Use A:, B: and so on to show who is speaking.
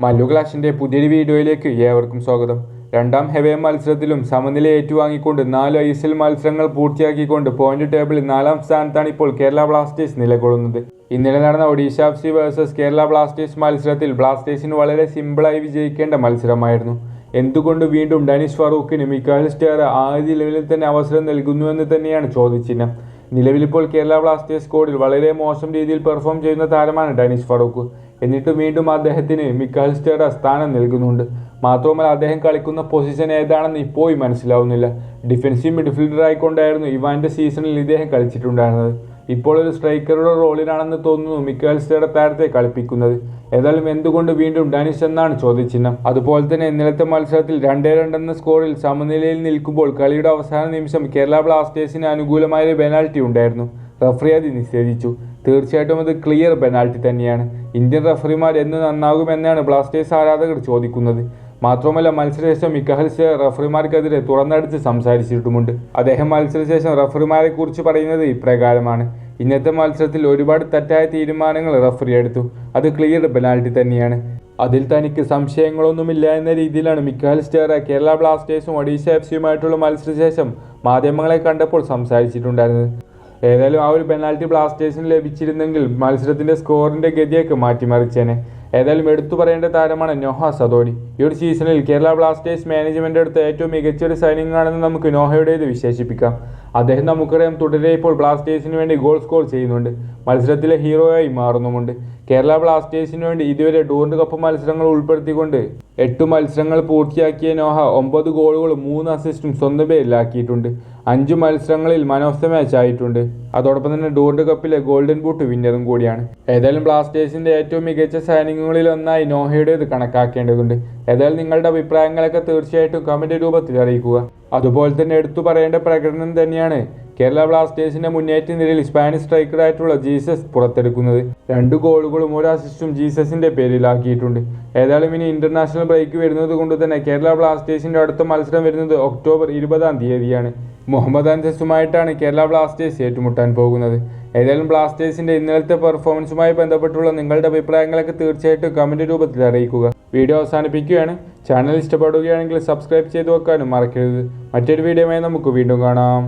A: മല്ലു ക്ലാഷിന്റെ പുതിയൊരു വീഡിയോയിലേക്ക് ഏവർക്കും സ്വാഗതം. രണ്ടാം ഹെവേ മത്സരത്തിലും സമനില ഏറ്റുവാങ്ങിക്കൊണ്ട് നാല് ഐ എസ് എൽ മത്സരങ്ങൾ പൂർത്തിയാക്കിക്കൊണ്ട് പോയിന്റ് ടേബിളിൽ നാലാം സ്ഥാനത്താണ് ഇപ്പോൾ കേരള ബ്ലാസ്റ്റേഴ്സ് നിലകൊള്ളുന്നത്. ഇന്നലെ നടന്ന Odisha F C versus Kerala Blasters മത്സരത്തിൽ ബ്ലാസ്റ്റേഴ്സിന് വളരെ സിമ്പിളായി വിജയിക്കേണ്ട മത്സരമായിരുന്നു. എന്തുകൊണ്ട് വീണ്ടും ഡാനിഷ് ഫറൂഖിന് മിക്കാൽ സ്റ്റേർ ആദ്യ ലെവലിൽ തന്നെ അവസരം നൽകുന്നുവെന്ന് തന്നെയാണ് ചോദ്യചിഹ്നം. നിലവിലിപ്പോൾ കേരള ബ്ലാസ്റ്റേഴ്സ് സ്കോഡിൽ വളരെ മോശം രീതിയിൽ പെർഫോം ചെയ്യുന്ന താരമാണ് ഡാനിഷ് ഫറൂഖ്. എന്നിട്ട് വീണ്ടും അദ്ദേഹത്തിന് മിക്കാൽ സ്റ്റേഡ സ്ഥാനം നൽകുന്നുണ്ട്. മാത്രമല്ല അദ്ദേഹം കളിക്കുന്ന പൊസിഷൻ ഏതാണെന്ന് ഇപ്പോഴും മനസ്സിലാവുന്നില്ല. ഡിഫൻസീവ് മിഡ്ഫീൽഡർ ആയിക്കൊണ്ടായിരുന്നു ഇവാന്റെ സീസണിൽ ഇദ്ദേഹം കളിച്ചിട്ടുണ്ടായിരുന്നത്. ഇപ്പോൾ ഒരു സ്ട്രൈക്കറുടെ റോളിലാണെന്ന് തോന്നുന്നു മിക്കാൽ സ്റ്റേഡ താരത്തെ കളിപ്പിക്കുന്നത്. ഏതായാലും എന്തുകൊണ്ട് വീണ്ടും ഡാനിഷ് എന്നാണ് ചോദ്യചിഹ്നം. അതുപോലെ തന്നെ ഇന്നലത്തെ മത്സരത്തിൽ രണ്ടേ രണ്ടെന്ന സ്കോറിൽ സമനിലയിൽ നിൽക്കുമ്പോൾ കളിയുടെ അവസാന നിമിഷം കേരള ബ്ലാസ്റ്റേഴ്സിന് അനുകൂലമായ പെനാൽറ്റി ഉണ്ടായിരുന്നു. റഫറി അത് നിഷേധിച്ചു. തീർച്ചയായിട്ടും അത് ക്ലിയർ പെനാൽറ്റി തന്നെയാണ്. ഇന്ത്യൻ റഫറിമാർ എന്ന് നന്നാകുമെന്നാണ് ബ്ലാസ്റ്റേഴ്സ് ആരാധകർ ചോദിക്കുന്നത്. മാത്രമല്ല മത്സരശേഷം മിക്കഹൽസ് റഫറിമാർക്കെതിരെ തുറന്നടിച്ച് സംസാരിച്ചിട്ടുമുണ്ട്. അദ്ദേഹം മത്സരശേഷം റഫറിമാരെ കുറിച്ച് പറയുന്നത് ഇപ്രകാരമാണ്. ഇന്നത്തെ മത്സരത്തിൽ ഒരുപാട് തെറ്റായ തീരുമാനങ്ങൾ റഫറി എടുത്തു. അത് ക്ലിയർ പെനാൽറ്റി തന്നെയാണ്. അതിൽ തനിക്ക് സംശയങ്ങളൊന്നുമില്ല എന്ന രീതിയിലാണ് മിക്കാൽ സ്റ്റേറ കേരള ബ്ലാസ്റ്റേഴ്സും ഒഡീഷ എഫ് സിയുമായിട്ടുള്ള മത്സരശേഷം മാധ്യമങ്ങളെ കണ്ടപ്പോൾ സംസാരിച്ചിട്ടുണ്ടായിരുന്നത്. ഏതായാലും ആ ഒരു പെനാൽറ്റി ബ്ലാസ്റ്റേഴ്സിന് ലഭിച്ചിരുന്നെങ്കിൽ മത്സരത്തിന്റെ സ്കോറിന്റെ ഗതിയൊക്കെ മാറ്റിമറിച്ചേനെ. ഏതായാലും എടുത്തു പറയേണ്ട താരമാണ് നോഹ സതോണി ഈ ഒരു സീസണിൽ കേരള ബ്ലാസ്റ്റേഴ്സ് മാനേജ്മെന്റ് എടുത്ത ഏറ്റവും മികച്ച ഒരു സൈനിങ് ആണെന്ന് നമുക്ക് നോഹയുടേത് വിശേഷിപ്പിക്കാം. അദ്ദേഹം നമുക്കറിയാം തുടരെ ഇപ്പോൾ ബ്ലാസ്റ്റേഴ്സിന് വേണ്ടി ഗോൾ സ്കോർ ചെയ്യുന്നുണ്ട്. മത്സരത്തിലെ ഹീറോയായി മാറുന്നുമുണ്ട്. കേരള ബ്ലാസ്റ്റേഴ്സിന് വേണ്ടി ഇതുവരെ ടൂറിന്റെ കപ്പ് മത്സരങ്ങൾ ഉൾപ്പെടുത്തിക്കൊണ്ട് എട്ട് മത്സരങ്ങൾ പൂർത്തിയാക്കിയ നോഹ ഒമ്പത് ഗോളുകളും മൂന്ന് അസിസ്റ്റും സ്വന്തം പേരിലാക്കിയിട്ടുണ്ട്. അഞ്ച് മത്സരങ്ങളിൽ മാൻ ഓഫ് ദ മാച്ച് ആയിട്ടുണ്ട്. അതോടൊപ്പം തന്നെ ടൂറിന്റെ കപ്പിലെ ഗോൾഡൻ ബൂട്ട് വിന്നറും കൂടിയാണ്. ഏതായാലും ബ്ലാസ്റ്റേഴ്സിന്റെ ഏറ്റവും മികച്ച സൈനിങ്ങുകളിൽ ഒന്നായി നോഹയുടേത് കണക്കാക്കേണ്ടതുണ്ട്. ഏതായാലും നിങ്ങളുടെ അഭിപ്രായങ്ങളൊക്കെ തീർച്ചയായിട്ടും കമന്റ് രൂപത്തിൽ അറിയിക്കുക. അതുപോലെ തന്നെ എടുത്തു പറയേണ്ട പ്രകടനം തന്നെയാണ് കേരള ബ്ലാസ്റ്റേഴ്സിന്റെ മുന്നേറ്റ നിരയിൽ സ്പാനിഷ് സ്ട്രൈക്കറായിട്ടുള്ള ജീസസ് പുറത്തെടുക്കുന്നത്. രണ്ട് ഗോളുകളും ഒരു അസിസ്റ്റും ജീസസിന്റെ പേരിലാക്കിയിട്ടുണ്ട്. ഏതായാലും ഇനി ഇന്റർനാഷണൽ ബ്രേക്ക് വരുന്നത് കൊണ്ട് തന്നെ കേരള ബ്ലാസ്റ്റേഴ്സിന്റെ അടുത്ത മത്സരം വരുന്നത് ഒക്ടോബർ ഇരുപതാം തീയതിയാണ്. മുഹമ്മദ് അൻസസുമായിട്ടാണ് കേരള ബ്ലാസ്റ്റേഴ്സ് ഏറ്റുമുട്ടാൻ പോകുന്നത്. ഏതായാലും ബ്ലാസ്റ്റേഴ്സിന്റെ ഇന്നലത്തെ പെർഫോമൻസുമായി ബന്ധപ്പെട്ടുള്ള നിങ്ങളുടെ അഭിപ്രായങ്ങളൊക്കെ തീർച്ചയായിട്ടും കമന്റ് രൂപത്തിൽ അറിയിക്കുക. വീഡിയോ അവസാനിപ്പിക്കുകയാണ്. ചാനൽ ഇഷ്ടപ്പെടുകയാണെങ്കിൽ സബ്സ്ക്രൈബ് ചെയ്ത് വെക്കാനും മറക്കരുത്. മറ്റൊരു വീഡിയോയുമായി നമുക്ക് വീണ്ടും കാണാം.